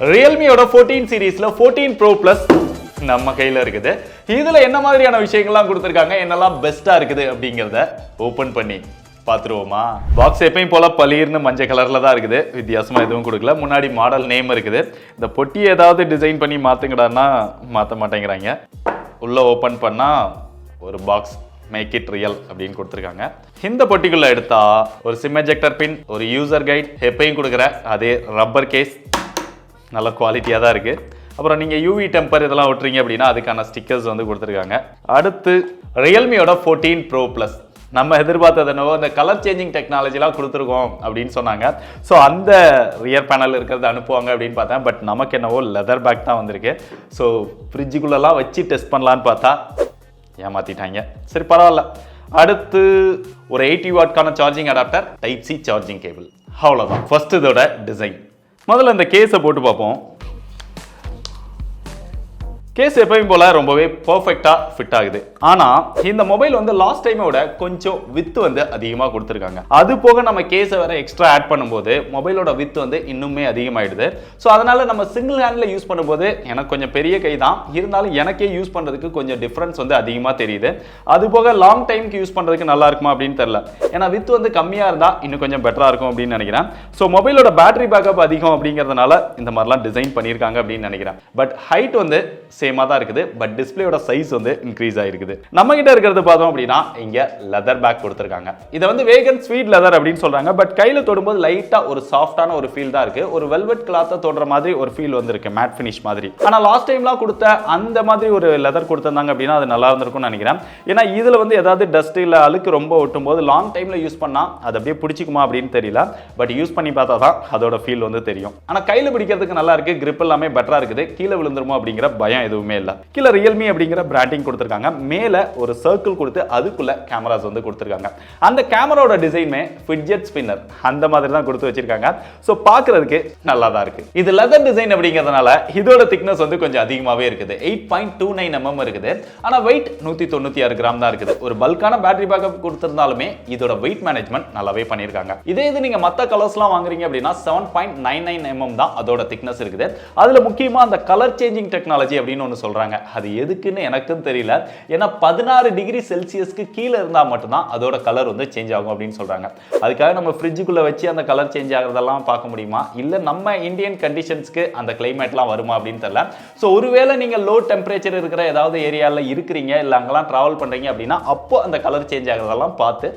ரியல்மியோட fourteen சீரீஸில் fourteen pro plus நம்ம கையில் இருக்குது. இதில் என்ன மாதிரியான விஷயங்கள்லாம் கொடுத்துருக்காங்க? என்னெல்லாம் பெஸ்ட்டாக இருக்குது அப்படிங்கிறத ஓப்பன் பண்ணி பார்த்துருவோமா? பாக்ஸ் எப்பயும் போல் பளிர்னு மஞ்சள் கலரில் தான் இருக்குது. வித்தியாசமாக எதுவும் கொடுக்கல. முன்னாடி மாடல் நேம் இருக்குது. இந்த பொட்டி ஏதாவது டிசைன் பண்ணி மாற்றுங்கடான்னா மாற்ற மாட்டேங்கிறாங்க. உள்ளே ஓப்பன் பண்ணால் ஒரு பாக்ஸ் மேக் இட் ரியல் அப்படின்னு கொடுத்துருக்காங்க. இந்த பொட்டிக்குள்ளே எடுத்தால் ஒரு சிம் எஜெக்டர் பின் ஒரு யூசர் கைட் எப்பயும் கொடுக்குற அதே ரப்பர் கேஸ் நல்ல குவாலிட்டியாக தான் இருக்குது அப்புறம் நீங்கள் யூவி டெம்பர் இதெல்லாம் விட்டுறீங்க அப்படின்னா அதுக்கான ஸ்டிக்கர்ஸ் வந்து கொடுத்துருக்காங்க. அடுத்து ரியல்மியோட ஃபோர்டீன் ப்ரோ ப்ளஸ் நம்ம எதிர்பார்த்தது என்னவோ இந்த கலர் சேஞ்சிங் டெக்னாலஜிலாம் கொடுத்துருக்கோம் அப்படின்னு சொன்னாங்க. ஸோ அந்த ரியர் பேனல் இருக்கிறத அனுப்புவாங்க அப்படின்னு பார்த்தேன். பட் நமக்கு என்னவோ லெதர் பேக் தான் வந்திருக்கு. ஸோ ஃப்ரிட்ஜுக்குள்ளெல்லாம் வச்சு டெஸ்ட் பண்ணலான்னு பார்த்தா ஏமாற்றிட்டாங்க சரி பரவாயில்ல. அடுத்து ஒரு eighty வாட்கான charging adapter type C charging cable அவ்வளோதான் ஃபர்ஸ்ட் இதோட டிசைன் முதல்ல அந்த கேஸை போட்டு பார்ப்போம். கேஸ் எப்பயும் போல ரொம்பவே பர்ஃபெக்டாக ஃபிட் ஆகுது. ஆனால் இந்த மொபைல் வந்து லாஸ்ட் டைமோட கொஞ்சம் வித்து வந்து அதிகமாக கொடுத்துருக்காங்க. அது போக நம்ம கேஸை வேற எக்ஸ்ட்ரா ஆட் பண்ணும்போது மொபைலோட வித்து வந்து இன்னுமே அதிகமாயிடுது. ஸோ அதனால நம்ம சிங்கிள் ஹேண்டில் யூஸ் பண்ணும்போது எனக்கு கொஞ்சம் பெரிய கை தான். இருந்தாலும் எனக்கே யூஸ் பண்ணுறதுக்கு கொஞ்சம் டிஃப்ரென்ஸ் வந்து அதிகமாக தெரியுது. அது போக லாங் டைம்க்கு யூஸ் பண்ணுறதுக்கு நல்லா இருக்குமா அப்படின்னு தெரில ஏன்னா வித்து வந்து கம்மியாக இருந்தால் இன்னும் கொஞ்சம் பெட்டராக இருக்கும் அப்படின்னு நினைக்கிறேன். ஸோ மொபைலோட பேட்டரி பேக்கப் அதிகம் அப்படிங்கிறதுனால இந்த மாதிரிலாம் டிசைன் பண்ணியிருக்காங்க அப்படின்னு நினைக்கிறேன். பட் ஹைட் வந்து சேமாக தான் இருக்குது. பட் டிஸ்பிளேயோட சைஸ் வந்து இன்க்ரீஸ் ஆயிருக்குது. நம்ம கிட்ட இருக்கிறது பார்த்தோம் அப்படின்னா இங்க லெதர் பேக் கொடுத்துருக்காங்க. இதை வந்து வேகன் ஸ்வீட் லெதர் அப்படின்னு சொல்றாங்க. பட் கையில் தொடும்போது லைட்டா ஒரு சாஃப்டான ஒரு ஃபீல் தான் இருக்கு. ஒரு வெல்வெட் கிளாத்தை தொடுற மாதிரி ஒரு ஃபீல் வந்திருக்கு மேட் ஃபினிஷ் மாதிரி. ஆனால் லாஸ்ட் டைம்லாம் கொடுத்த அந்த மாதிரி ஒரு லெதர் கொடுத்துருந்தாங்க அப்படின்னா அது நல்லா இருந்திருக்கும்னு நினைக்கிறேன். ஏன்னா இதில் வந்து ஏதாவது டஸ்ட் இல்லை அழுக்கு ரொம்ப ஒட்டும் போது லாங் டைம்ல யூஸ் பண்ணா அது அப்படியே பிடிச்சிக்குமா அப்படின்னு தெரியல. பட் யூஸ் பண்ணி பார்த்தா தான் அதோட ஃபீல் வந்து தெரியும். ஆனால் கையில் பிடிக்கிறதுக்கு நல்லா இருக்கு. கிரிப் எல்லாமே பெட்டரா இருக்குது. கீழே விழுந்துருமோ அப்படிங்கிற பயம் எதுவும் இல்லை. கீழே ரியல்மி அப்படிங்கிற பிராண்டிங் கொடுத்துருக்காங்க. மேலே ஒரு சர்க்கிள் கொடுத்து அதுக்குள்ள கேமராஸ் வந்து கொடுத்துருக்காங்க. அந்த கேமராவோட டிசைனுமே ஃபிட்ஜெட் ஸ்பின்னர் அந்த மாதிரி தான் கொடுத்து வச்சிருக்காங்க. ஸோ பார்க்குறதுக்கு நல்லா தான் இருக்கு. இது லெதர் டிசைன் அப்படிங்கிறதுனால இதோட திக்னஸ் வந்து கொஞ்சம் அதிகமாகவே இருக்குது. Eight point two nine mm இருக்குது. ஆனால் வெயிட் நூற்றி தொண்ணூற்றி ஆறு கிராம் தான் இருக்குது. ஒரு பல்கான பேட்டரி பேக்கப் கொடுத்துருந்தாலுமே இதோட வெயிட் மேனேஜ்மெண்ட் நல்லாவே பண்ணியிருக்காங்க. இதே இது நீங்கள் மற்ற கலர்ஸ்லாம் வாங்குறீங்க அப்படின்னா seven point nine nine mm தான் அதோட திக்னஸ் இருக்குது. அதில் முக்கியமாக அந்த கலர் சேஞ்சிங் டெக்னாலஜி அப்படின்னு ஒன்று சொல்கிறாங்க அது எதுக்குன்னு எனக்கும் தெரியல. ஏன்னா பதினாறு டிகிரி செல்சியஸ்க்கு கீழே இருந்தால் மட்டும்தான் அதோட கலர் வந்து சேஞ்ச் ஆகும் அப்படின்னு சொல்கிறாங்க அதுக்காக நம்ம ஃப்ரிட்ஜுக்குள்ளே வச்சு அந்த கலர் சேஞ்ச் ஆகிறதெல்லாம் பார்க்க முடியுமா? இல்லை நம்ம இந்தியன் கண்டிஷன்ஸ்க்கு அந்த கிளைமேட்லாம் வருமா அப்படின்னு தெரியல. ஸோ ஒருவேளை நீங்கள் லோ டெம்பரேச்சர் இருக்கிற ஏதாவது ஏரியாவில் இருக்கிறீங்க இல்லை அங்கெல்லாம் ட்ராவல் பண்ணுறீங்க அப்படின்னா அப்போ அந்த கலர் சேஞ்ச் ஆகிறதெல்லாம் பார்த்து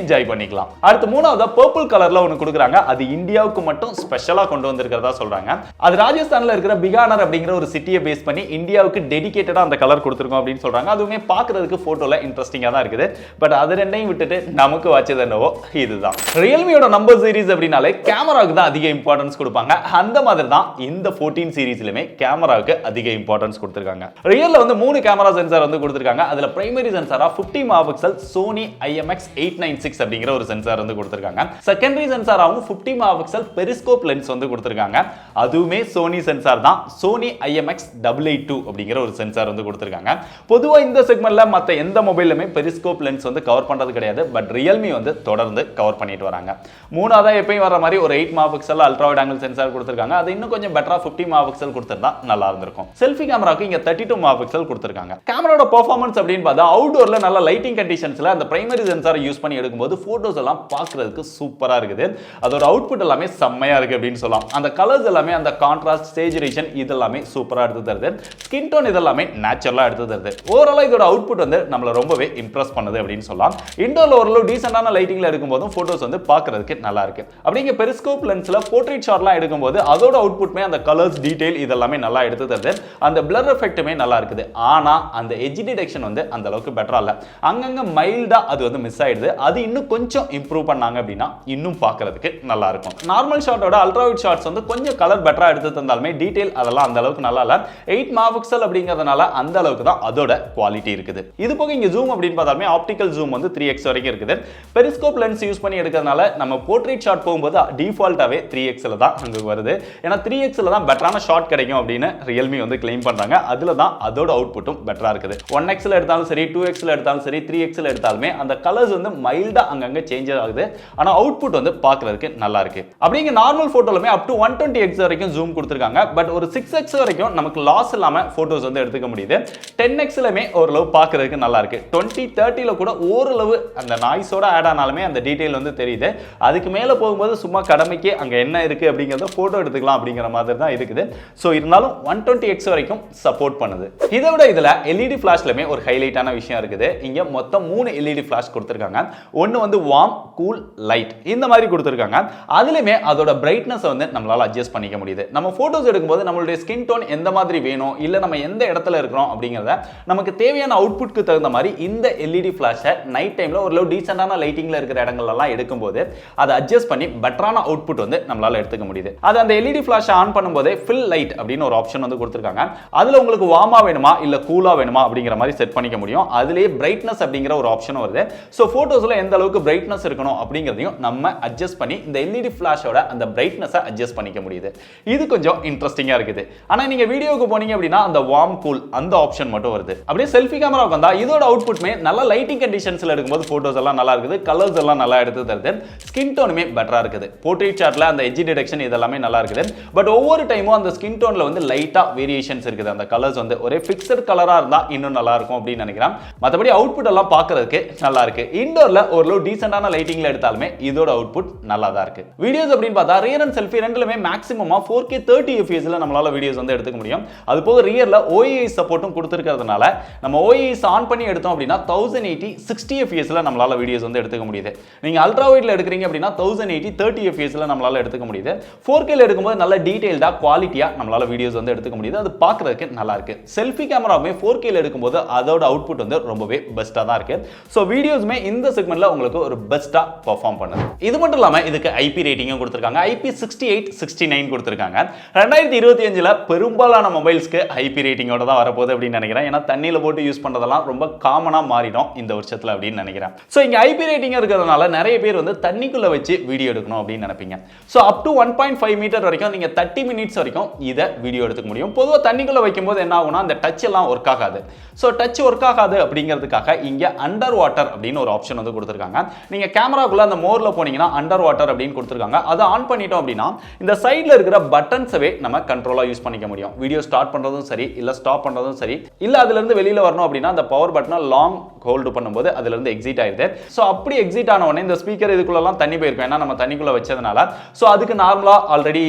என்ஜாய் பண்ணிக்கலாம். அடுத்து மூணாவது பர்பிள் கலர்ல ஒன்று கொடுக்குறாங்க. அது இந்தியாவுக்கு மட்டும் ஸ்பெஷலாக கொண்டு வந்திருக்கிறதா சொல்றாங்க. அது ராஜஸ்தான்ல இருக்கிற பிகானர் அப்படிங்கிற ஒரு சிட்டியை பேஸ் பண்ணி இந்தியாவுக்கு டெடிகேட்டடாக அந்த கலர் கொடுத்துருக்கோம் அப்படின்னு சொல்றாங்க. அதுவுமே பார்க்கறதுக்கு போட்டோல இன்ட்ரெஸ்டிங்காக தான் இருக்குது. பட் அது ரெண்டையும் விட்டுட்டு நமக்கு வச்சது என்னவோ இதுதான். ரியல்மியோட நம்பர் சீரிஸ் அப்படின்னாலே கேமராவுக்கு தான் அதிக இம்பார்ட்டன்ஸ் கொடுப்பாங்க. அந்த மாதிரி தான் இந்த ஃபோர்டீன் சீரீஸ்லையுமே கேமராவுக்கு அதிக இம்பார்ட்டன்ஸ் கொடுத்துருக்காங்க. ரியல்ல வந்து மூணு கேமரா சென்சார் வந்து கொடுத்துருக்காங்க. அதுல பிரைமரி சென்சாரா 50 megapixel Sony IMX eight nine six அப்படிங்கிற ஒரு சென்சார் வந்து கொடுத்துருக்காங்க. செகண்டரி சென்சாராகவும் 50 மெகாபிக்சல் பெரிஸ்கோப் லென்ஸ் வந்து கொடுத்துருக்காங்க. அதுவுமே சோனி சென்சார் தான். Sony IMX double eight two அப்படிங்கிற ஒரு சென்சார் வந்து கொடுத்துருக்காங்க. பொதுவாக இந்த செக்மெண்ட்ல மற்ற எந்த மொபைலுமே பெரிஸ்கோப் லென்ஸ் வந்து கவர் பண்றது கிடையாது. பட் ரியல்மி வந்து தொடர்ந்து கவர் பண்ணிட்டு வராங்க. மூணாவதா எப்பயும் வர மாதிரி ஒரு eight megapixel ultrawide angle sensor கொடுத்துருக்காங்க. அது இன்னும் கொஞ்சம் பெட்டரா 50 மெகாபிக்சல் கொடுத்துருந்தா நல்லா இருந்திருக்கும். செல்ஃபி கேமராக்கு இங்கே தேர்ட்டி டூ மெகாபிக்சல் கொடுத்துருக்காங்க கேமராவோட பெர்ஃபார்மன்ஸ் அப்படின்னு பார்த்தா அவுடோரில் நல்ல லைட்டிங் கண்டிஷன்ஸில் அந்த பிரைமரி சென்சாரை யூஸ் பண்ணி எடுக்கும்போது போட்டோஸ் எல்லாம் பார்க்குறதுக்கு சூப்பரா இருக்குது. அதோட அவுட்புட் எல்லாமே செம்மையா இருக்கு அப்படின்னு சொல்லலாம். அந்த கலர்ஸ் எல்லாமே அந்த கான்ட்ராஸ்ட் சேஜுரேஷன் இதெல்லாமே சூப்பராக எடுத்து தருது. ஸ்கின் டோன் இதெல்லாமே நேச்சுரலாக எடுத்து தருது. ஓவராலா இதோட அவுட்புட் வந்து நம்மள ரொம்பவே இம்ப்ரெஸ் பண்ணுது அப்படின்னு சொல்லலாம். இண்டோரில் ஓரளவு டீசெண்டான லைட்டிங்ல எடுக்கும்போதும் ஃபோட்டோஸ் வந்து பார்க்குறதுக்கு நல்லா இருக்கு. அப்படிங்க பெரிஸ்கோப் லென்ஸில் போர்ட்ரேட் ஷாட்லாம் எடுக்கும்போது அதோட அவுட்புட்மே அந்த கலர்ஸ் டீடைல் இதெல்லாமே நல்லா எடுத்து தருது. அந்த பிளர் எஃபெக்ட்டுமே நல்லா இருக்குது. ஆனா அந்த எஜ் டிடெக்ஷன் வந்து அந்த அளவுக்கு பெட்டரா இல்லை. அங்கங்கே மைல்டா அது வந்து மிஸ் ஆயிடுது. அது அது இன்னும் கொஞ்சம் இம்ப்ரூவ் பண்ணாங்க அப்படின்னா இன்னும் பார்க்கறதுக்கு நல்லா இருக்கும் நார்மல் ஷாட்டோட அல்ட்ராவைட் ஷாட்ஸ் வந்து கொஞ்சம் கலர் பெட்டரா எடுத்து தந்தாலுமே டீடைல் அதெல்லாம் அந்த அளவுக்கு நல்லா இல்ல. எயிட் மாபிக்சல் அப்படிங்கிறதுனால அந்த அளவுக்கு தான் அதோட குவாலிட்டி இருக்குது. இது போக இங்க ஜூம் அப்படின்னு பார்த்தாலுமே ஆப்டிக்கல் ஜூம் வந்து த்ரீ எக்ஸ் வரைக்கும் இருக்குது. பெரிஸ்கோப் லென்ஸ் யூஸ் பண்ணி எடுக்கிறதுனால நம்ம போர்ட்ரேட் ஷாட் போகும்போது டிஃபால்ட்டாவே த்ரீ எக்ஸ்ல தான் அங்கே வருது. ஏன்னா த்ரீ எக்ஸ்ல தான் பெட்டரான ஷாட் கிடைக்கும் அப்படின்னு ரியல்மி வந்து கிளைம் பண்றாங்க. அதுல தான் அதோட அவுட்புட்டும் பெட்டரா இருக்குது. ஒன் எக்ஸ்ல எடுத்தாலும் சரி டூ எக்ஸ்ல எடுத்தாலும் சரி த்ரீ எக்ஸ்ல எடுத்தாலுமே அந்த கலர்ஸ் வந்து மை மைல்டாக அங்கங்கே சேஞ்சஸ் ஆகுது. ஆனா அவுட்புட் வந்து பார்க்கறதுக்கு நல்லா இருக்கு அப்படிங்க normal ஃபோட்டோலுமே up to one twenty X வரைக்கும் ஜூம் கொடுத்துருக்காங்க. பட் ஒரு சிக்ஸ் எக்ஸ் வரைக்கும் நமக்கு லாஸ் இல்லாமல் ஃபோட்டோஸ் வந்து எடுத்துக்க முடியுது. டென் எக்ஸ்லுமே ஓரளவு பார்க்கறதுக்கு நல்லா இருக்கு டுவெண்ட்டி தேர்ட்டியில் கூட ஓரளவு அந்த நாய்ஸோட ஆட் ஆனாலுமே அந்த டீட்டெயில் வந்து தெரியுது. அதுக்கு மேலே போகும்போது சும்மா கடமைக்கு அங்கே என்ன இருக்குது அப்படிங்கிறத ஃபோட்டோ எடுத்துக்கலாம் அப்படிங்கிற மாதிரி தான் இருக்குது. ஸோ இருந்தாலும் ஒன் டுவெண்ட்டி எக்ஸ் வரைக்கும் சப்போர்ட் பண்ணுது. இதை விட இதில் எல்இடி ஃப்ளாஷ்லுமே ஒரு ஹைலைட்டான விஷயம் இருக்குது. இங்கே மொத்தம் மூணு எல்இடி ஃப்ளாஷ் கொடுத்துருக்காங்க. ஒன்று வந்து வார்ம் கூல் லைட் இந்த மாதிரி கொடுத்துருக்காங்க. அதுலேயுமே அதோட பிரைட்னஸை வந்து நம்மளால் அட்ஜஸ்ட் பண்ணிக்க முடியுது. நம்ம ஃபோட்டோஸ் எடுக்கும்போது நம்மளுடைய ஸ்கின் டோன் எந்த மாதிரி வேணும் இல்லை நம்ம எந்த இடத்துல இருக்கிறோம் அப்படிங்கிறத நமக்கு தேவையான அவுட்புட்க்கு தகுந்த மாதிரி இந்த எல்இடி ஃப்ளாஷை நைட் டைமில் ஓரளவு டீசெண்டான லைட்டிங்கில் இருக்கிற இடங்கள்லாம் எடுக்கும்போது அதை அட்ஜஸ்ட் பண்ணி பெட்டரான அவுட்புட் வந்து நம்மளால் எடுத்துக்க முடியுது. அது அந்த எல்இடி ஃப்ளாஷை ஆன் பண்ணும்போதே ஃபில் லைட் அப்படின்னு ஒரு ஆப்ஷன் வந்து கொடுத்துருக்காங்க. அதில் உங்களுக்கு வார்மாக வேணுமா இல்லை கூலாக வேணுமா அப்படிங்கிற மாதிரி செட் பண்ணிக்க முடியும். அதுலேயே பிரைட்னஸ் அப்படிங்கிற ஒரு ஆப்ஷனும் வருது. ஸோ ஃபோட்டோஸில் எந்த அளவுக்கு பிரைட்னஸ் இருக்கணும் அப்படிங்கிறதையும் நம்ம அட்ஜஸ்ட் பண்ணி இந்த எல்இடி ஃப்ளாஷோட அந்த பிரைட்னஸை அட்ஜஸ்ட் பண்ணிக்க முடியுது. இது கொஞ்சம் இன்ட்ரெஸ்டிங்காக இருக்குது. ஆனால் நீங்கள் வீடியோக்கு போனீங்க அப்படின்னா அந்த வார்ம் கூல் அந்த ஆப்ஷன் மட்டும் வருது. அப்படியே செல்ஃபி கேமரா வந்தா இதோட அவுட்புட்மே நல்ல லைட்டிங் கண்டிஷன்ஸில் எடுக்கும்போது ஃபோட்டோஸ் எல்லாம் நல்லா இருக்குது. கலர்ஸ் எல்லாம் நல்லா எடுத்து தருது. ஸ்கின் டோனுமே பெட்டராக இருக்குது. போர்ட்ரேட் சார்ட்டில் அந்த எஜி டிடெக்ஷன் இதெல்லாமே நல்லா இருக்குது. பட் ஒவ்வொரு டைமும் அந்த ஸ்கின் டோனில் வந்து லைட்டாக வேரியேஷன்ஸ் இருக்குது. அந்த கலர்ஸ் வந்து ஒரே ஃபிக்ஸட் கலராக இருந்தால் இன்னும் நல்லா இருக்கும் அப்படின்னு நினைக்கிறேன். மற்றபடி அவுட்புட் எல்லாம் பார்க்கறதுக்கு நல்லா இருக்கு. இண்டோரில் ஓரளவு டீசெண்டான லைட்டிங்கில் எடுத்தாலுமே இதோட அவுட்புட் நல்லா தான் இருக்கு. வீடியோஸ் அப்படின்னு பார்த்தா ரியர் அண்ட் செல்ஃபி ரெண்டுலுமே மேக்ஸிமமாக ஃபோர் கே தேர்ட்டி எஃப்எஸ்ல நம்மளால வீடியோஸ் வந்து எடுத்துக்க முடியும். அது போக ரியரில் ஓஏஐ சப்போர்ட்டும் கொடுத்துருக்கிறதுனால நம்ம ஓஏஐஸ் ஆன் பண்ணி எடுத்தோம் அப்படின்னா தௌசண்ட் எயிட்டி சிக்ஸ்டி எஃப்எஸ்ல நம்மளால வீடியோஸ் வந்து எடுத்துக்க முடியுது. நீங்க அல்ட்ரா வைட்ல எடுக்கிறீங்க அப்படின்னா தௌசண்ட் எயிட்டி தேர்ட்டி எஃப்எஸ்ல நம்மளால எடுத்துக்க முடியுது. ஃபோர் கேல எடுக்கும்போது நல்ல டீடைல்டா குவாலிட்டியா நம்மளால வீடியோஸ் வந்து எடுத்துக்க முடியுது. அது பார்க்கறதுக்கு நல்லா இருக்கு. செல்ஃபி கேமராவுமே ஃபோர் கேல எடுக்கும்போது அதோட அவுட்புட் வந்து ரொம்பவே பெஸ்ட்டாக தான் இருக்கு. ஸோ வீடியோஸுமே இந்த செக்மெண்ட்ல உங்களுக்கு ஒரு பெஸ்ட்டாக பர்ஃபார்ம் பண்ணுது. இது மட்டும் இல்லாமல் இதுக்கு ஐபி ரேட்டிங்கும் கொடுத்துருக்காங்க. IP sixty eight sixty nine கொடுத்துருக்காங்க. ரெண்டாயிரத்தி இருபத்தி அஞ்சில் பெரும்பாலான மொபைல்ஸ்க்கு ஐபி ரேட்டிங்கோட தான் வரப்போகுது அப்படின்னு நினைக்கிறேன். ஏன்னா தண்ணியில் போட்டு யூஸ் பண்ணுறதெல்லாம் ரொம்ப காமனாக மாறிடும் இந்த வருஷத்தில் அப்படின்னு நினைக்கிறேன். ஸோ இங்கே ஐபி ரேட்டிங் இருக்கிறதுனால நிறைய பேர் வந்து தண்ணிக்குள்ளே வச்சு வீடியோ எடுக்கணும் அப்படின்னு நினைப்பீங்க. So up to one point five metre வரைக்கும் நீங்கள் தேர்ட்டி மினிட்ஸ் வரைக்கும் இதை வீடியோ எடுத்துக்க முடியும். பொதுவாக தண்ணிக்குள்ளே வைக்கும்போது என்ன ஆகும்னா அந்த டச் எல்லாம் ஒர்க் ஆகாது. ஸோ டச் ஒர்க் ஆகாது அப்படிங்கிறதுக்காக இங்கே அண்டர் வாட்டர் அப்படின்னு ஒரு ஆப்ஷன் வந்து கொடுத்துருக்காங்க. நீங்கள் கேமராக்குள்ளே அந்த மோரில் போனீங்கன்னா அண்டர் வாட்டர் அப்படின்னு கொடுத்துருக்காங்க. அதை ஆன் பண்ணிட்டோம் அப்படின்னா இந்த சைடில் இருக்கிற பட்டன்ஸவே நம்ம கண்ட்ரோலாக யூஸ் பண்ணிக்க முடியும். வீடியோ ஸ்டார்ட் பண்ணுறதும் சரி இல்லை ஸ்டாப் பண்ணுறதும் சரி இல்லை அதுலேருந்து வெளியில் வரணும் அப்படின்னா அந்த பவர் பட்டனை லாங் ஹோல்டு பண்ணும்போது அதுலேருந்து எக்ஸிட் ஆயிடுது ஸோ அப்படி எக்ஸிட் ஆன உடனே இந்த ஸ்பீக்கர் இதுக்குள்ளெல்லாம் தண்ணி போயிருக்கும். ஏன்னா நம்ம தண்ணிக்குள்ளே வச்சதுனால. ஸோ அதுக்கு நார்மலாக ஆல்ரெடி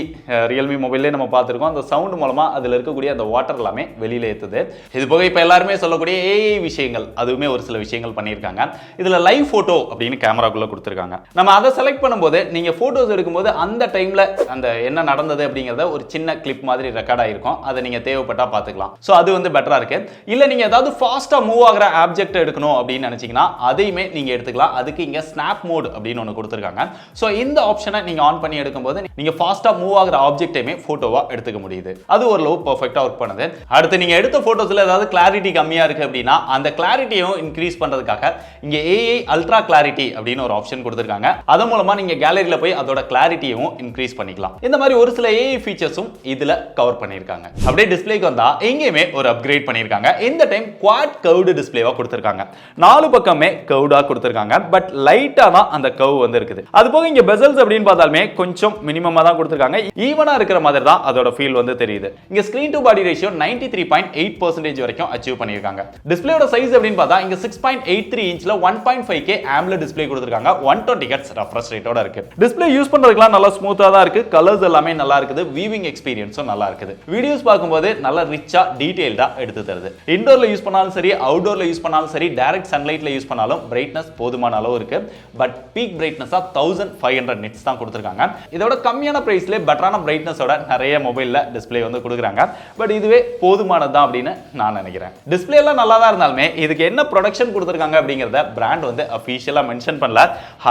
ரியல்மி மொபைல்லே நம்ம பார்த்துருக்கோம். அந்த சவுண்ட் மூலமாக அதில் இருக்கக்கூடிய அந்த வாட்டர் எல்லாமே வெளியில் ஏற்றுது இது போக இப்போ எல்லாருமே சொல்லக்கூடிய ஏஐ விஷயங்கள் அதுவுமே ஒரு சில விஷயங்கள் பண்ணியிருக்காங்க. இதில் லைவ் ஃபோட்டோ அப்படின்னு கேமராக்குள்ளே கொடுத்துருக்காங்க. நம்ம அதை செலக்ட் பண்ணும்போது நீங்கள் ஃபோட்டோஸ் எடுக்கும்போது அந்த டைமில் அந்த என்ன நடந்தது அப்படிங்கிறத ஒரு சின்ன கிளிப் மாதிரி ரெக்கார்ட் ஆகிருக்கும் அதை நீங்கள் தேவைப்பட்டா பார்த்துக்கலாம். ஸோ அது வந்து பெட்டராக இருக்கு. இல்லை நீங்கள் ஏதாவது ஃபாஸ்ட்டாக மூவ் ஆகிற ஆப்ஜெக்ட் எடுக்கணும் அப்படின்னு நினச்சிங்கன்னா அதையுமே நீங்கள் எடுத்துக்கலாம். அதுக்கு இங்கே ஸ்னாப் மோட் அப்படின்னு ஒன்று கொடுத்துருக்காங்க. ஸோ இந்த ஆப்ஷனை நீங்கள் ஆன் பண்ணி எடுக்கும்போது நீங்கள் ஃபாஸ்ட்டாக மூவ் ஆகிற ஆப்ஜெக்டையுமே ஃபோட்டோவாக எடுத்துக்க முடியுது. அது ஓரளவு பர்ஃபெக்டாக ஒர்க் பண்ணுது. அடுத்து நீங்கள் எடுத்த ஃபோட்டோஸில் ஏதாவது கிளாரிட்டி கம்மியாக இருக்குது அப்படின்னா அந்த கிளாரிட்டியும் இன்க்ரீஸ் பண்ணுறதுக்காக இங்கே ஏஐ அல்ட்ரா கிளாரிட்டி அப்படின்னு ஒரு ஆப்ஷன் கொடுத்துருக்காங்க. அதன் மூலமாக நீங்கள் கேலரியில் போய் அதோட கிளாரிட்டியும் இன்க்ரீஸ் பண்ணிக்கலாம். இந்த மாதிரி ஒரு சில ஏஐ ஃபீச்சர்ஸும் இதில் கவர் பண்ணியிருக்காங்க. அப்படியே டிஸ்பிளேக்கு வந்தால் எங்கேயுமே ஒரு அப்கிரேட் பண்ணியிருக்காங்க. இந்த டைம் குவாட் கவுடு டிஸ்பிளேவாக கொடுத்துருக்காங்க. நாலு பக்கமே கவுடாக கொடுத்துருக்காங்க. பட் லைட்டாக தான் அந்த கவு வந்து இருக்குது. அது போக இங்கே பெசல்ஸ் அப்படின்னு பார்த்தாலுமே கொஞ்சம் மினிமமாக தான் கொடுத்துருக்காங்க. ஈவனாக இருக்கிற மாதிரி தான் அதோட ஃபீல் வந்து தெரியுது. இங்கே screen to body ratio ninety three point eight percentage வரைக்கும் அச்சீவ் பண்ணியிருக்காங்க. டிஸ்பிளேயோட சைஸ் அப்படின்னு பார்த்தா இங்கே சிக்ஸ் பாயிண்ட் எயிட் த்ரீ இன்ச்சில் ஒன் பாயிண்ட் ஃபைவ் கே ஆம்ல டிஸ்பிளே கொடுத்துருக்காங்க. ஒன் டுவெண்ட்டி ஹெட்ஸ் ரெஃப்ரெஷ் ரேட்டோட இருக்கு. டிஸ்பிளே யூஸ் பண்ணுறதுக்குலாம் நல்லா ஸ்மூத்தாக தான் இருக்கு. கலர்ஸ் எல்லாமே நல்லா இருக்குது. வீவிங் எக்ஸ்பீரியன்ஸும் நல்லா இருக்குது. வீடியோஸ் பார்க்கும்போது நல்லா ரிச்சா டீட்டெயில்டாக எடுத்து தருது. இண்டோர்ல யூஸ் பண்ணாலும் சரி அவுடோரில் யூஸ் பண்ணாலும் சரி டைரக்ட் சன்லைட்ல யூஸ் பண்ணாலும் பிரைட்னஸ் போதுமான அளவு இருக்கு. பட் பீக் பிரைட்னஸா தௌசண்ட் ஃபைவ் ஹண்ட்ரட் நிட்ஸ் தான் கொடுத்துருக்காங்க. இதோட கம்மியான பிரைஸ்ல பெட்டரான பிரைட்னஸோட நிறைய மொபைல்ல டிஸ்பிளே வந்து கொடுக்குறாங்க. பட் இதுவே போதுமானது தான் அப்படின்னு நான் நினைக்கிறேன். டிஸ்பிளே எல்லாம் நல்லா தான் இருந்தாலுமே இதுக்கு என்ன ப்ரொடக்ஷன் கொடுத்துருக்காங்க அப்படிங்கிறத பிராண்ட் வந்து அஃபீஷியலாக மென்ஷன் பண்ணல.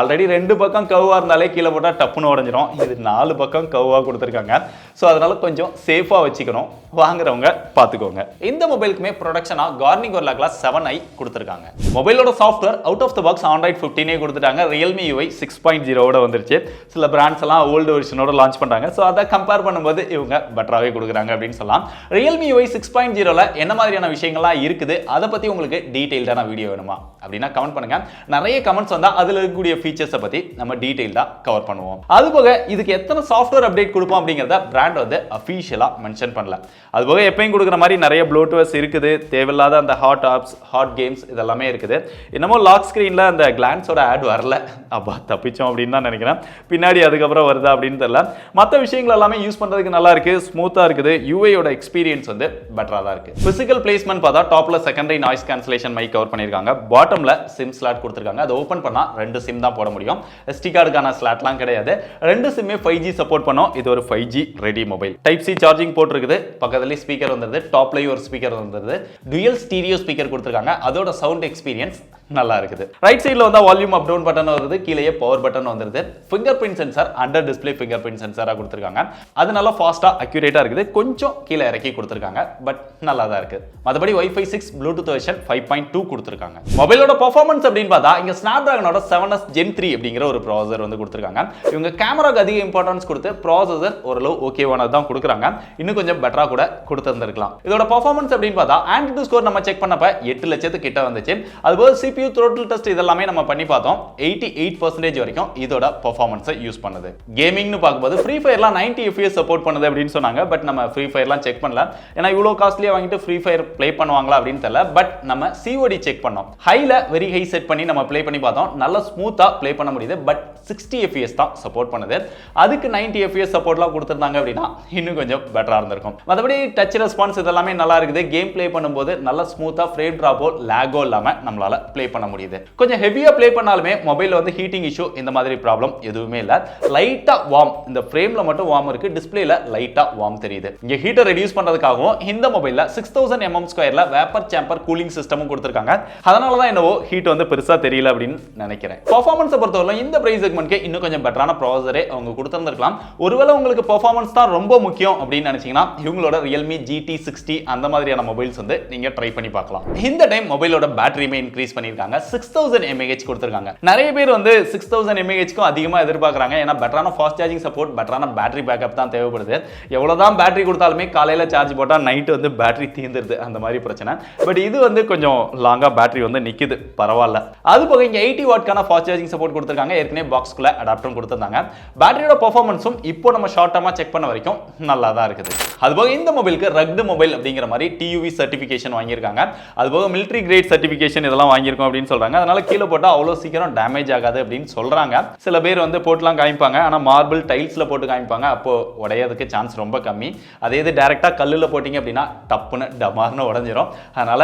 ஆல்ரெடி ரெண்டு பக்கம் கவ்வா இருந்தாலே கீழே போட்டால் டப்புன்னு உடஞ்சிரும். இது நாலு பக்கம் கவ்வா கொடுத்துருக்காங்க. ஸோ அதனால கொஞ்சம் சேஃபாக வச்சுக்கணும். வாங்குறவங்க பார்த்துக்கோங்க. இந்த மொபைலுக்குமே ப்ரொடக்ஷனாக கார்னிங் ஒரு கிளாஸ் செவன் ஐ கொடுத்துருக்காங்க. கொடுத்துட்டாங்க. மொபைலோட software out of the box Android ஃபிஃப்டீனே கொடுத்துட்டாங்க. ரியல்மி யூஐ சிக்ஸ் பாயிண்ட் ஜீரோட வந்துருச்சு. சில பிராண்ட்ஸ் எல்லாம் ஓல்டு வெர்ஷனோட லான்ச் பண்ணுறாங்க ஸோ அதை கம்பேர் பண்ணும்போது இவங்க பெட்டராகவே கொடுக்குறாங்க அப்படின்னு சொல்லலாம். ரியல்மி யூஐ சிக்ஸ் பாயிண்ட் ஜீரோவில் என்ன மாதிரியான விஷயங்கள்லாம் இருக்குது? அதை பற்றி உங்களுக்கு டீட்டெயில்டான வீடியோ வேணுமா? அப்படின்னா கமெண்ட் பண்ணுங்க. நிறைய கமெண்ட்ஸ் வந்தால் அதில் இருக்கக்கூடிய ஃபீச்சர்ஸை பற்றி நம்ம டீட்டெயில்டாக கவர் பண்ணுவோம். அதுபோக இதுக்கு எத்தனை சாஃப்ட்வேர் அப்டேட் கொடுப்போம் அப்படிங்கிறத பிராண்ட் வந்து அஃபீஷியலாக மென்ஷன் பண்ணல. அதுபோக எப்பயும் கொடுக்குற மாதிரி நிறைய ப்ளூடூத்ஸ் இருக்குது. தேவையில்லாத அந்த ஹாட் ஆப்ஸ் ஹாட் கேம்ஸ் இதெல்லாம் இருக்குது. என்னமோ லாக் ஸ்க்ரீனில் அந்த கிளான்ஸோட ஆட் வரல. அப்பா தப்பிச்சோம் அப்படின்னு தான் நினைக்கிறேன். பின்னாடி அதுக்கப்புறம் வருதா அப்படின்னு தெரில மற்ற விஷயங்கள் எல்லாமே யூஸ் பண்ணுறதுக்கு நல்லா இருக்கு. ஸ்மூத்தாக இருக்குது. யூஐயோட எக்ஸ்பீரியன்ஸ் வந்து பெட்டராக தான் இருக்கு. பிசிக்கல் பிளேஸ்மெண்ட் பார்த்தா டாப்ல secondary noise cancellation mic cover பண்ணியிருக்காங்க. பாட்டம்ல சிம் ஸ்லாட் கொடுத்துருக்காங்க. அதை ஓப்பன் பண்ணால் ரெண்டு சிம் தான் போட முடியும். எஸ்டி கார்டுக்கான ஸ்லாட்லாம் கிடையாது. ரெண்டு சிம்மே ஃபைவ் ஜி சப்போர்ட் பண்ணோம். இது ஒரு five G ready mobile type C charging போட்டிருக்குது. பக்கத்துலேயே ஸ்பீக்கர் வந்துருது. டாப்லேயும் ஒரு ஸ்பீக்கர் வந்துருது. டுயல் ஸ்டீரியோ ஸ்பீக்கர் கொடுத்துருக்காங்க. அதோட சவுண்ட் எக்ஸ்பீரியன்ஸ் நல்லா இருக்குது ரைட் சைடில் வந்தால் வால்யூம் அப் டவுன் பட்டன் வருது கீழேயே பவர் பட்டன் வந்துருது. Fingerprint sensor under display fingerprint சென்சாராக கொடுத்துருக்காங்க. அது நல்லா ஃபாஸ்ட்டாக அக்யூரேட்டாக இருக்குது. கொஞ்சம் கீழே இறக்கி கொடுத்துருக்காங்க பட் நல்லா தான் இருக்குது மற்றபடி wifi six Bluetooth version five point two கொடுத்துருக்காங்க மொபைலோட பர்ஃபார்மன்ஸ் அப்படின்னு பார்த்தா இங்கே ஸ்னாப் ட்ராகனோட செவன் எஸ் ஜென் த்ரீ அப்படிங்கிற ஒரு ப்ராசர் வந்து கொடுத்துருக்காங்க. இவங்க கேமராக்கு அதிக இம்பார்ட்டன்ஸ் கொடுத்து ப்ராசஸர் ஓரளவு ஓகேவானது தான் கொடுக்குறாங்க. இன்னும் கொஞ்சம் பெட்டராக கூட கொடுத்துருந்துருக்கலாம். இதோட பர்ஃபார்மன்ஸ் அப்படின்னு பார்த்தா ஆண்ட்ராய்டு ஸ்கோர் நம்ம செக் பண்ணப்ப எட்டு லட்சத்து கிட்ட வந்துச்சு அதுபோல் சிபியூ த்ரோட்டில் டெஸ்ட் இதெல்லாமே நம்ம பண்ணி பார்த்தோம். எயிட்டி எயிட் பர்சன்டேஜ் வரைக்கும் இதோட பர்ஃபார்மன்ஸை யூஸ் பண்ணுது. கேமிங்னு பார்க்கும்போது ஃப்ரீ ஃபயர்லாம் நைன்டி எஃப்எஸ் சப்போர்ட் பண்ணுது அப்படின்னு சொன்னாங்க. பட் நம்ம ஃப்ரீ ஃபயர்லாம் செக் பண்ணல. ஏன்னா இவ்வளோ காஸ்ட்லியாக வாங்கிட்டு ஃப்ரீ ஃபயர் ப்ளே பண்ணுவாங்களா அப்படின்னு தெரியல. பட் நம்ம சிஓடி செக் பண்ணோம். ஹையில் வெரி ஹை செட் பண்ணி நம்ம ப்ளே பண்ணி பார்த்தோம். நல்லா ஸ்மூத்தாக ப்ளே பண்ண முடியுது. பட் சிக்ஸ்டி எஃப்எஸ் தான் சப்போர்ட் பண்ணுது. அதுக்கு நைன்டி எஃப்எஸ் சப்போர்ட்லாம் கொடுத்துருந்தாங்க அப்படின்னா இன்னும் கொஞ்சம் பெட்டராக இருந்திருக்கும். மற்றபடி டச் ரெஸ்பான்ஸ் இதெல்லாமே நல்லா இருக்குது. கேம் ப்ளே பண்ணும்போது நல்லா ஸ்மூத்தாக ஃப்ரேம் ட்ராப்போ லேகோ இல்லாமல் நம்மளால் ப்ளே பண்ண முடியுது. கொஞ்சம் ஹெவியாக ப்ளே பண்ணாலுமே மொபைலில் வந்து ஹீட்டிங் இஷ்யூ இந்த மாதிரி ப்ராப்ளம் எதுவுமே இல்லை. லைட்டாக வார்ம் இந்த ஃப்ரேமில் மட்டும் வார்ம் இருக்குது டிஸ்பிளேல லைட்டாக வார்ம் தெரியுது. இங்கே ஹீட்டர் ரெடியூஸ் பண்ணுறதுக்காகவும் இந்த மொபைலில் சிக்ஸ் தௌசண்ட் எம்எம் ஸ்கொயரில் வேப்பர் சேம்பர் கூலிங் சிஸ்டமும் கொடுத்துருக்காங்க. அதனால தான் என்னவோ ஹீட் வந்து பெருசாக தெரியல அப்படின்னு நினைக்கிறேன். பர்ஃபார்மன்ஸை பொறுத்தவரை இந்த ப்ரைஸ் செக்மெண்ட்க்கு இன்னும் கொஞ்சம் பெட்டரான ப்ராசரே அவங்க கொடுத்துருந்துருக்கலாம். ஒருவேளை உங்களுக்கு பர்ஃபார்மன்ஸ் தான் ரொம்ப முக்கியம் அப்படின்னு நினைச்சீங்கன்னா இவங்களோட ரியல்மி ஜிடி சிக்ஸ்டி அந்த மாதிரியான மொபைல்ஸ் வந்து நீங்க ட்ரை பண்ணி பார்க்கலாம். இந்த டைம் மொபைலோட பேட்டரியுமே இன்க்ரீஸ் பண்ணி பண்ணியிருக்காங்க. சிக்ஸ் தௌசண்ட் எம்ஏஹெச் கொடுத்துருக்காங்க. நிறைய பேர் வந்து சிக்ஸ் தௌசண்ட் எம்ஏஹெச்க்கும் அதிகமாக எதிர்பார்க்குறாங்க. ஏன்னா பெட்டரான ஃபாஸ்ட் சார்ஜிங் சப்போர்ட் பெட்டரான பேட்டரி பேக்கப் தான் தேவைப்படுது. எவ்வளோதான் பேட்டரி கொடுத்தாலுமே காலையில் சார்ஜ் போட்டால் நைட்டு வந்து பேட்டரி தீர்ந்துருது அந்த மாதிரி பிரச்சனை. பட் இது வந்து கொஞ்சம் லாங்காக பேட்டரி வந்து நிற்குது பரவாயில்ல. அது போக இங்கே எயிட்டி வாட்க்கான ஃபாஸ்ட் சார்ஜிங் சப்போர்ட் கொடுத்துருக்காங்க. ஏற்கனவே பாக்ஸ்க்குள்ளே அடாப்டரும் கொடுத்துருந்தாங்க. பேட்டரியோட பர்ஃபார்மன்ஸும் இப்போ நம்ம ஷார்ட் டர்மாக செக் பண்ண வரைக்கும் நல்லா தான் இருக்குது அதுபோக இந்த மொபைலுக்கு ரக்டு மொபைல் அப்படிங்கிற மாதிரி டியூவி சர்டிஃபிகேஷன் வாங்கியிருக்காங்க. அதுபோக மிலிட்ரி கிரேட் சர்டிஃபிகேஷன் இதெல்லாம் வாங்கியிருக்கோம். அப்படின்னு சொல்றாங்க. அதனால கீழே போட்டால் அவ்வளோ சீக்கிரம் டேமேஜ் ஆகாது அப்படின்னு சொல்றாங்க. சில பேர் வந்து போட்டுலாம் காமிப்பாங்க. ஆனால் மார்பிள் டைல்ஸில் போட்டு காமிப்பாங்க. அப்போ உடையதுக்கு சான்ஸ் ரொம்ப கம்மி. அதே இது டேரெக்டாக கல்லில் போட்டிங்க அப்படின்னா டப்புன்னு டமார்னு உடஞ்சிரும். அதனால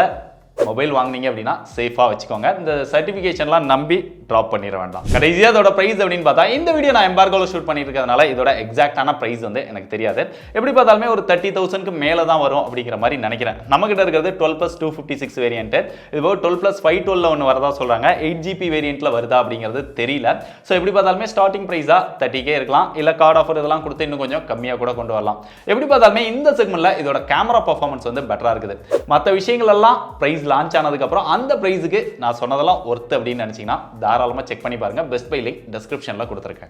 மொபைல் வாங்குனீங்க அப்படின்னா சேஃபாக வச்சுக்கோங்க. இந்த சர்டிஃபிகேஷன்லாம் நம்பி ட்ராப் பண்ணிட வேண்டாம். கடைசியாக அதோட ப்ரைஸ் அப்படின்னு பார்த்தா இந்த வீடியோ நான் எம்பார்கோவில் ஷூட் பண்ணியிருக்கிறதுனால இதோட எக்ஸாக்டான ப்ரைஸ் வந்து எனக்கு தெரியாது. எப்படி பார்த்தாலுமே ஒரு தேர்ட்டி தௌசண்ட்க்கு மேலே தான் வரும் அப்படிங்கிற மாதிரி நினைக்கிறேன். நம்மகிட்ட இருக்கிறது twelve plus two fifty six variant இது போக டுவெல் ப்ளஸ் ஃபைவ் டுவெல்ல ஒன்று வரதா சொல்கிறாங்க எயிட் ஜிபி வேரியண்ட்டில் வருதா அப்படிங்கிறது தெரியல. ஸோ எப்படி பார்த்தாலுமே ஸ்டார்டிங் ப்ரைஸாக தேர்ட்டிக்கே இருக்கலாம். இல்லை கார்டு ஆஃபர் இதெல்லாம் கொடுத்து இன்னும் கொஞ்சம் கம்மியாக கூட கொண்டு வரலாம். எப்படி பார்த்தாலுமே இந்த செக்மெண்ட்டில் இதோட கேமரா பர்ஃபார்மன்ஸ் வந்து பெட்டராக இருக்குது. மற்ற விஷயங்கள் எல்லாம் ப்ரைஸ் லான்ச் ஆனதுக்கப்புறம் அந்த ப்ரைஸுக்கு நான் சொன்னதெல்லாம் ஒர்த்து அப்படின்னு நினச்சிங்கன்னா தாராளமாக செக் பண்ணி பாருங்க. பெஸ்ட் பை லிங்க் டிஸ்கிரிப்ஷனில் கொடுத்துருக்கேன்.